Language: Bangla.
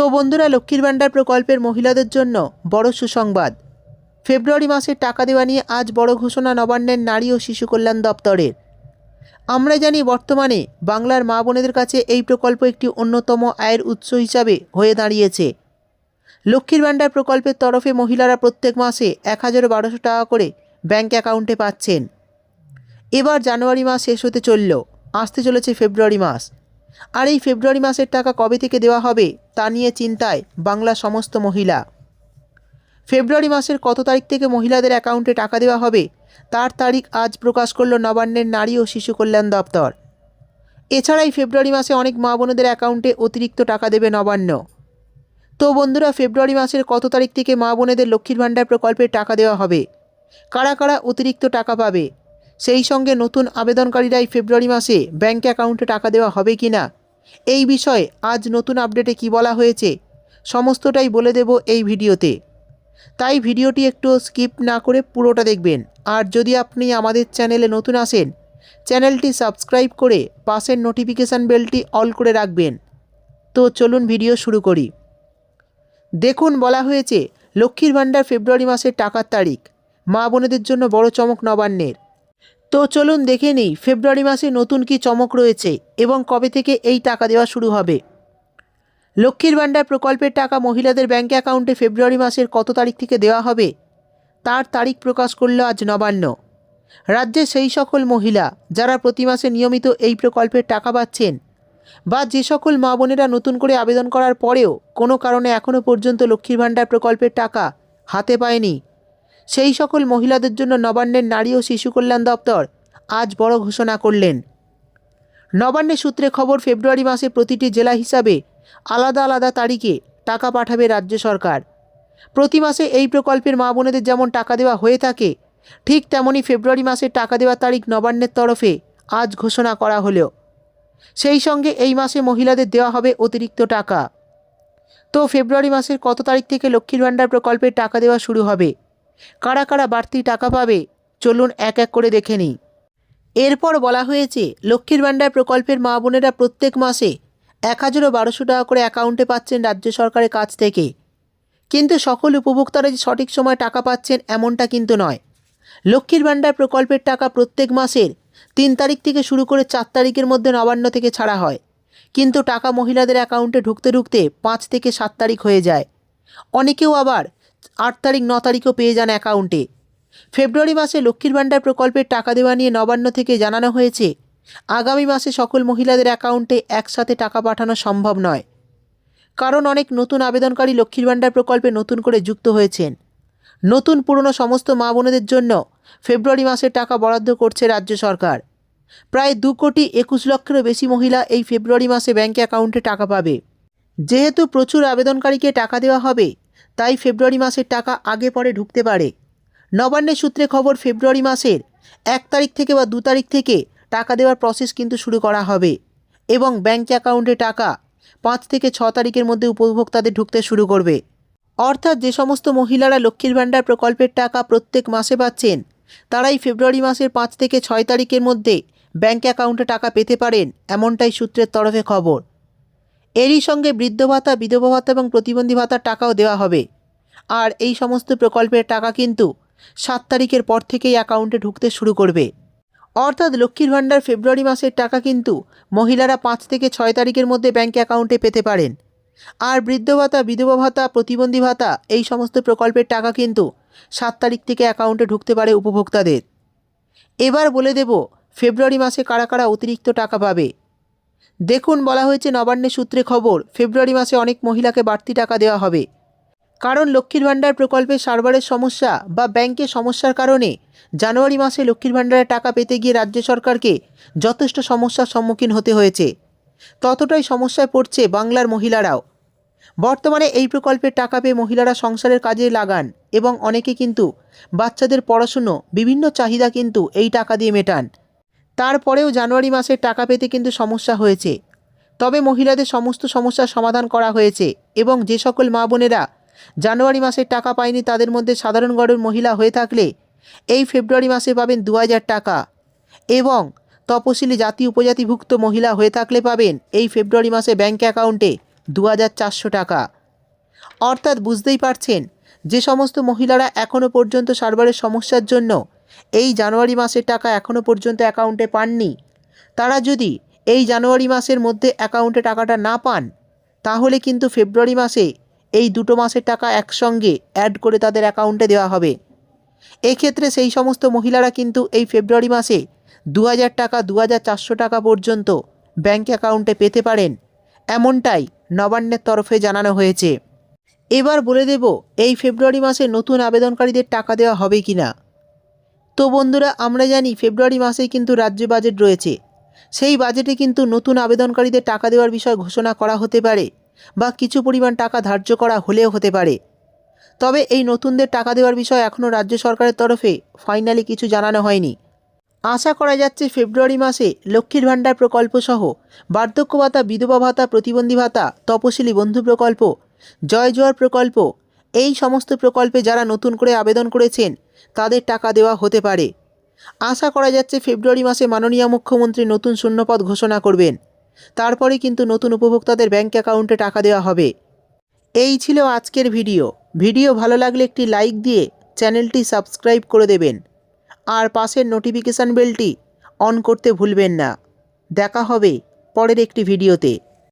তো বন্ধুরা, লক্ষ্মীর ভাণ্ডার প্রকল্পের মহিলাদের জন্য বড় সুসংবাদ। ফেব্রুয়ারি মাসের টাকা দেওয়া নিয়ে আজ বড় ঘোষণা নবান্নের নারী ও শিশু কল্যাণ দপ্তরের। আমরা জানি বর্তমানে বাংলার মা বোনেদের কাছে এই প্রকল্প একটি অন্যতম আয়ের উৎস হিসাবে হয়ে দাঁড়িয়েছে। লক্ষ্মীর ভাণ্ডার প্রকল্পের তরফে মহিলারা প্রত্যেক মাসে এক হাজার বারোশো টাকা করে ব্যাঙ্ক অ্যাকাউন্টে পাচ্ছেন। এবার জানুয়ারি মাস শেষ হতে চলল, আসতে চলেছে ফেব্রুয়ারি মাস। আর এই ফেব্রুয়ারি মাসের টাকা কবে থেকে দেওয়া হবে, তা নিয়ে চিন্তায় বাংলার সমস্ত মহিলা। ফেব্রুয়ারি মাসের কত তারিখ থেকে মহিলাদের অ্যাকাউন্টে টাকা দেওয়া হবে, তার তারিখ আজ প্রকাশ করল নবান্নের নারী ও শিশু কল্যাণ দপ্তর। এছাড়া এই ফেব্রুয়ারি মাসে অনেক মা বোনেদের অ্যাকাউন্টে অতিরিক্ত টাকা দেবে নবান্ন। তো বন্ধুরা, ফেব্রুয়ারি মাসের কত তারিখ থেকে মা বোনেদের লক্ষ্মীর ভাণ্ডার প্রকল্পের টাকা দেওয়া হবে? কারা কারা অতিরিক্ত টাকা পাবে? সেই সঙ্গে নতুন আবেদনকারীরাই ফেব্রুয়ারি মাসে ব্যাঙ্ক অ্যাকাউন্টে টাকা দেওয়া হবে কি না? এই বিষয়ে আজ নতুন আপডেটে কি বলা হয়েছে? সমস্তটাই বলে দেব এই ভিডিওতে। তাই ভিডিওটি একটু স্কিপ না করে পুরোটা দেখবেন। আর যদি আপনি আমাদের চ্যানেলে নতুন আসেন, চ্যানেলটি সাবস্ক্রাইব করে পাশের নোটিফিকেশান বেলটি অল করে রাখবেন। তো চলুন ভিডিও শুরু করি। দেখুন, বলা হয়েছে, লক্ষ্মীর ভাণ্ডার ফেব্রুয়ারি মাসের টাকার তারিখ। মা বোনেদের জন্য বড় চমক নবান্নের। তো চলুন দেখে নিই, ফেব্রুয়ারি মাসে নতুন কি চমক রয়েছে এবং কবে থেকে এই টাকা দেওয়া শুরু হবে। লক্ষ্মীর ভাণ্ডার প্রকল্পের টাকা মহিলাদের ব্যাঙ্ক অ্যাকাউন্টে ফেব্রুয়ারি মাসের কত তারিখ থেকে দেওয়া হবে, তার তারিখ প্রকাশ করল আজ নবান্ন। রাজ্যে সেই সকল মহিলা যারা প্রতি মাসে নিয়মিত এই প্রকল্পের টাকা পাচ্ছেন বা যে সকল মা বোনেরা নতুন করে আবেদন করার পরেও কোনো কারণে এখনও পর্যন্ত লক্ষ্মীর ভাণ্ডার প্রকল্পের টাকা হাতে পায়নি সেই সকল মহিলাদের জন্য নবান্নের নারী ও শিশু কল্যাণ দপ্তর আজ বড় ঘোষণা করলেন। নবান্নের সূত্রে খবর, ফেব্রুয়ারি মাসে প্রতিটি জেলা হিসাবে আলাদা আলাদা তারিখে টাকা পাঠাবে রাজ্য সরকার। প্রতি মাসে এই প্রকল্পের মা বোনেদের যেমন টাকা দেওয়া হয়ে থাকে, ঠিক তেমনই ফেব্রুয়ারি মাসে টাকা দেওয়ার তারিখ নবান্নের তরফে আজ ঘোষণা করা হলো। সেই সঙ্গে এই মাসে মহিলাদের দেওয়া হবে অতিরিক্ত টাকা। তো ফেব্রুয়ারি মাসের কত তারিখ থেকে লক্ষ্মীর ভাণ্ডার প্রকল্পের টাকা দেওয়া শুরু হবে? কারা কারা বাড়তি টাকা পাবে? চলুন এক এক করে দেখে নিই। এরপর বলা হয়েছে, লক্ষ্মীর ভাণ্ডার প্রকল্পের মা বোনেরা প্রত্যেক মাসে এক হাজার ও বারোশো টাকা করে অ্যাকাউন্টে পাচ্ছেন রাজ্য সরকারের কাছ থেকে। কিন্তু সকল উপভোক্তারা যে সঠিক সময় টাকা পাচ্ছেন এমনটা কিন্তু নয়। লক্ষ্মীর ভাণ্ডার প্রকল্পের টাকা প্রত্যেক মাসের তিন তারিখ থেকে শুরু করে চার তারিখের মধ্যে নবান্ন থেকে ছাড়া হয়। কিন্তু টাকা মহিলাদের অ্যাকাউন্টে ঢুকতে ঢুকতে পাঁচ থেকে সাত তারিখ হয়ে যায়। অনেকেও আবার আট তারিখ, ন তারিখও পেয়ে যান অ্যাকাউন্টে। ফেব্রুয়ারি মাসে লক্ষ্মীর ভাণ্ডার প্রকল্পের টাকা দেওয়া নিয়ে নবান্ন থেকে জানানো হয়েছে, আগামী মাসে সকল মহিলাদের অ্যাকাউন্টে একসাথে টাকা পাঠানো সম্ভব নয়। কারণ অনেক নতুন আবেদনকারী লক্ষ্মীর ভাণ্ডার প্রকল্পে নতুন করে যুক্ত হয়েছেন। নতুন পুরনো সমস্ত মা বোনেদের জন্য ফেব্রুয়ারি মাসের টাকা বরাদ্দ করছে রাজ্য সরকার। প্রায় দু কোটি একুশ লক্ষেরও বেশি মহিলা এই ফেব্রুয়ারি মাসে ব্যাঙ্ক অ্যাকাউন্টে টাকা পাবে। যেহেতু প্রচুর আবেদনকারীকে টাকা দেওয়া হবে তাই ফেব্রুয়ারি মাসের টাকা আগে পরে ঢুকতে পারে। নবান্নের সূত্রে খবর, ফেব্রুয়ারি মাসের এক তারিখ থেকে বা দু তারিখ থেকে টাকা দেওয়ার প্রসেস কিন্তু শুরু করা হবে এবং ব্যাঙ্ক অ্যাকাউন্টে টাকা পাঁচ থেকে ছ তারিখের মধ্যে উপভোক্তাদের ঢুকতে শুরু করবে। অর্থাৎ যে সমস্ত মহিলারা লক্ষ্মীর ভাণ্ডার প্রকল্পের টাকা প্রত্যেক মাসে পাচ্ছেন, তারাই ফেব্রুয়ারি মাসের পাঁচ থেকে ছয় তারিখের মধ্যে ব্যাঙ্ক অ্যাকাউন্টে টাকা পেতে পারেন, এমনটাই সূত্রের তরফে খবর। এরই সঙ্গে বৃদ্ধ ভাতা, বিধবা ভাতা এবং প্রতিবন্ধী ভাতার টাকাও দেওয়া হবে। আর এই সমস্ত প্রকল্পের টাকা কিন্তু সাত তারিখের পর থেকেই অ্যাকাউন্টে ঢুকতে শুরু করবে। অর্থাৎ লক্ষ্মীর ভাণ্ডার ফেব্রুয়ারি মাসের টাকা কিন্তু মহিলারা পাঁচ থেকে ছয় তারিখের মধ্যে ব্যাঙ্ক অ্যাকাউন্টে পেতে পারেন। আর বৃদ্ধ ভাতা, বিধবা ভাতা, প্রতিবন্ধী ভাতা, এই সমস্ত প্রকল্পের টাকা কিন্তু সাত তারিখ থেকে অ্যাকাউন্টে ঢুকতে পারে উপভোক্তাদের। এবার বলে দেব, ফেব্রুয়ারি মাসে কারা কারা অতিরিক্ত টাকা পাবে। দেখুন বলা হয়েছে নবান্নের সূত্রে খবর, ফেব্রুয়ারি মাসে অনেক মহিলাকে বাড়তি টাকা দেওয়া হবে। কারণ লক্ষ্মীর ভাণ্ডার প্রকল্পে সার্ভারের সমস্যা বা ব্যাংকের সমস্যার কারণে জানুয়ারি মাসে লক্ষ্মীর ভাণ্ডারের টাকা পেতে গিয়ে রাজ্য সরকারকে যথেষ্ট সমস্যার সম্মুখীন হতে হয়েছে। ততটাই সমস্যায় পড়ছে বাংলার মহিলারাও। বর্তমানে এই প্রকল্পের টাকা পেয়ে মহিলারা সংসারের কাজে লাগান এবং অনেকে কিন্তু বাচ্চাদের পড়াশুনো, বিভিন্ন চাহিদা কিন্তু এই টাকা দিয়ে মেটান। তারপরেও জানুয়ারি মাসের টাকা পেতে কিন্তু সমস্যা হয়েছে। তবে মহিলাদের সমস্ত সমস্যার সমাধান করা হয়েছে এবং যে সকল মা বোনেরা জানুয়ারি মাসের টাকা পায়নি তাদের মধ্যে সাধারণ গড়ের মহিলা হয়ে থাকলে এই ফেব্রুয়ারি মাসে পাবেন দু হাজার টাকা এবং তপশিলি জাতি উপজাতিভুক্ত মহিলা হয়ে থাকলে পাবেন এই ফেব্রুয়ারি মাসে ব্যাঙ্ক অ্যাকাউন্টে দু হাজার চারশো টাকা। অর্থাৎ বুঝতেই পারছেন, যে সমস্ত মহিলারা এখনও পর্যন্ত সার্ভারের সমস্যার জন্য এই জানুয়ারি মাসের টাকা এখনও পর্যন্ত অ্যাকাউন্টে পাননি। তারা যদি এই জানুয়ারি মাসের মধ্যে অ্যাকাউন্টে টাকাটা না পান, তাহলে কিন্তু ফেব্রুয়ারি মাসে এই দুটো মাসের টাকা একসঙ্গে অ্যাড করে তাদের অ্যাকাউন্টে দেওয়া হবে। এক্ষেত্রে সেই সমস্ত মহিলারা কিন্তু এই ফেব্রুয়ারি মাসে দু হাজার টাকা দু হাজার চারশো টাকা পর্যন্ত ব্যাঙ্ক অ্যাকাউন্টে পেতে পারেন, এমনটাই নবান্নের তরফে জানানো হয়েছে। এবার বলে দেব, এই ফেব্রুয়ারি মাসে নতুন আবেদনকারীদের টাকা দেওয়া হবে কি না তো বন্ধুরা, আমরা জানি ফেব্রুয়ারি মাসেই কিন্তু রাজ্য বাজেট রয়েছে। সেই বাজেটে কিন্তু নতুন আবেদনকারীদের টাকা দেওয়ার বিষয় ঘোষণা করা হতে পারে বা কিছু পরিমাণ টাকা ধার্য করা হলেও হতে পারে। তবে এই নতুনদের টাকা দেওয়ার বিষয় এখনও রাজ্য সরকারের তরফে ফাইনালি কিছু জানানো হয়নি। আশা করা যাচ্ছে ফেব্রুয়ারি মাসে লক্ষ্মীর ভাণ্ডার প্রকল্প সহ বার্ধক্য ভাতা, বিধবা ভাতা, প্রতিবন্ধী ভাতা, তপশিলি বন্ধু প্রকল্প, জয় জোয়ার প্রকল্প এই সমস্ত প্রকল্পে যারা নতুন করে আবেদন করেছেন, তাদের টাকা দেওয়া হতে পারে। আশা করা যাচ্ছে ফেব্রুয়ারি মাসে মাননীয় মুখ্যমন্ত্রী নতুন শূন্যপদ ঘোষণা করবেন। তারপরে কিন্তু নতুন উপভোক্তাদের ব্যাঙ্ক অ্যাকাউন্টে টাকা দেওয়া হবে। এই ছিল আজকের ভিডিও। ভিডিও ভালো লাগলে একটি লাইক দিয়ে চ্যানেলটি সাবস্ক্রাইব করে দেবেন। আর পাশের নোটিফিকেশান বেলটি অন করতে ভুলবেন না। দেখা হবে পরের একটি ভিডিওতে।